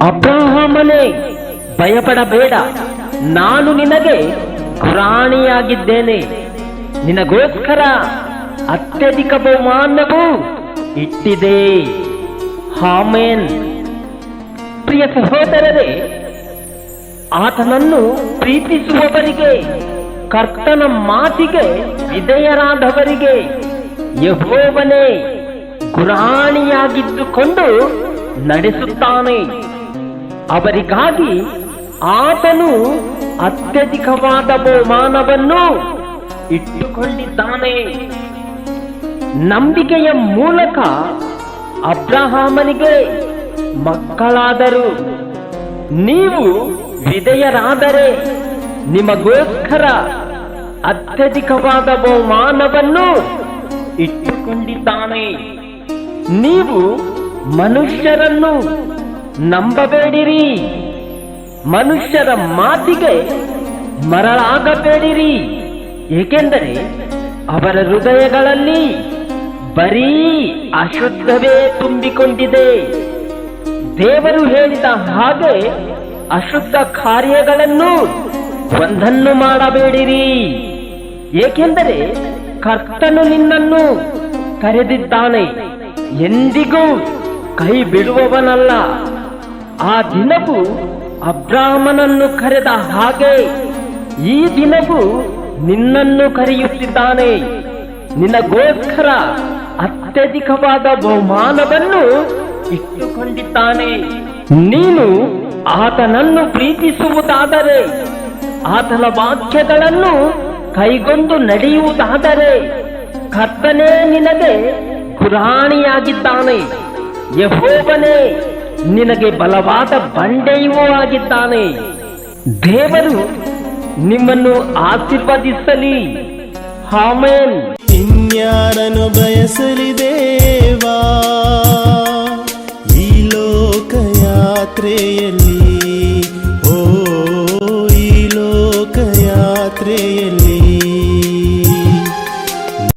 ಅಬ್ರಹಾಮನೇ ಭಯಪಡಬೇಡ ನಾನು ನಿನಗೆ ಪ್ರಾಣಿಯಾಗಿದ್ದೇನೆ ನಿನಗೋಸ್ಕರ ಅತ್ಯಧಿಕ ಬಹುಮಾನವು ಇಟ್ಟಿದೆ. ಹಾಮೇನ್ ಪ್ರಿಯ ಸಹೋದರರೇ, ಆತನನ್ನು ಪ್ರೀತಿಸುವವರಿಗೆ, ಕರ್ತನ ಮಾತಿಗೆ ವಿಧೇಯರಾದವರಿಗೆ ಯಹೋವನೇ ಗುರಾಣಿಯಾಗಿದ್ದುಕೊಂಡು ನಡೆಸುತ್ತಾನೆ. ಅವರಿಗಾಗಿ ಆತನು ಅತ್ಯಧಿಕವಾದ ಬಹುಮಾನವನ್ನು ಇಟ್ಟುಕೊಂಡಿದ್ದಾನೆ. ನಂಬಿಕೆಯ ಮೂಲಕ ಅಬ್ರಹಾಮನಿಗೆ ಮಕ್ಕಳಾದರು. ನೀವು ವಿಧೇಯರಾದರೆ ನಿಮಗೋಸ್ಕರ ಅತ್ಯಧಿಕವಾದ ಬಹುಮಾನವನ್ನು ಇಟ್ಟುಕೊಂಡಿದ್ದಾನೆ. ನೀವು ಮನುಷ್ಯರನ್ನು ನಂಬಬೇಡಿರಿ. ಮನುಷ್ಯರ ಮಾತಿಗೆ ಮರಳಾಗಬೇಡಿರಿ. ಏಕೆಂದರೆ ಅವರ ಹೃದಯಗಳಲ್ಲಿ ಬರೀ ಅಶುದ್ಧವೇ ತುಂಬಿಕೊಂಡಿದೆ. ದೇವರು ಹೇಳಿದ ಹಾಗೆ ಅಶುದ್ಧ ಕಾರ್ಯಗಳನ್ನು ಒಂದನ್ನು ಮಾಡಬೇಡಿರಿ. ಏಕೆಂದರೆ ಕರ್ತನು ನಿನ್ನನ್ನು ಕರೆದಿದ್ದಾನೆ, ಎಂದಿಗೂ ಕೈ ಬಿಡುವವನಲ್ಲ ಆ ದಿನವು ಅಬ್ರಾಹ್ಮನನ್ನು ಕರೆದ ಹಾಗೆ ಈ ದಿನವು ನಿನ್ನನ್ನು ಕರೆಯುತ್ತಿದ್ದಾನೆ. ನಿನಗೋಸ್ಕರ ಅತ್ಯಧಿಕವಾದ ಬಹುಮಾನವನ್ನು ಇಟ್ಟುಕೊಂಡಿದ್ದಾನೆ. ನೀನು ಆತನನ್ನು ಪ್ರೀತಿಸುವುದಾದರೆ, ಆತನ ವಾಕ್ಯಗಳನ್ನು ಕೈಗೊಂಡು ನಡೆಯುವುದಾದರೆ, ಕರ್ತನೇ ನಿನಗೆ ಪುರಾಣಿಯಾಗಿದ್ದಾನೆ ಯಹೋವನೇ ನಿನಗೆ ಬಲವಾದ ಬಂಡೆಯೂ ಆಗಿದ್ದಾನೆ. ದೇವರು ನಿಮ್ಮನ್ನು ಆಶೀರ್ವದಿಸಲಿ. ಹಾಮೇನ್ ಬಯಸಲಿ ದೇವಾ ಈ ಲೋಕ ಯಾತ್ರೆಯಲ್ಲಿ ಓ ಈ ಲೋಕ ಯಾತ್ರೆಯಲ್ಲಿ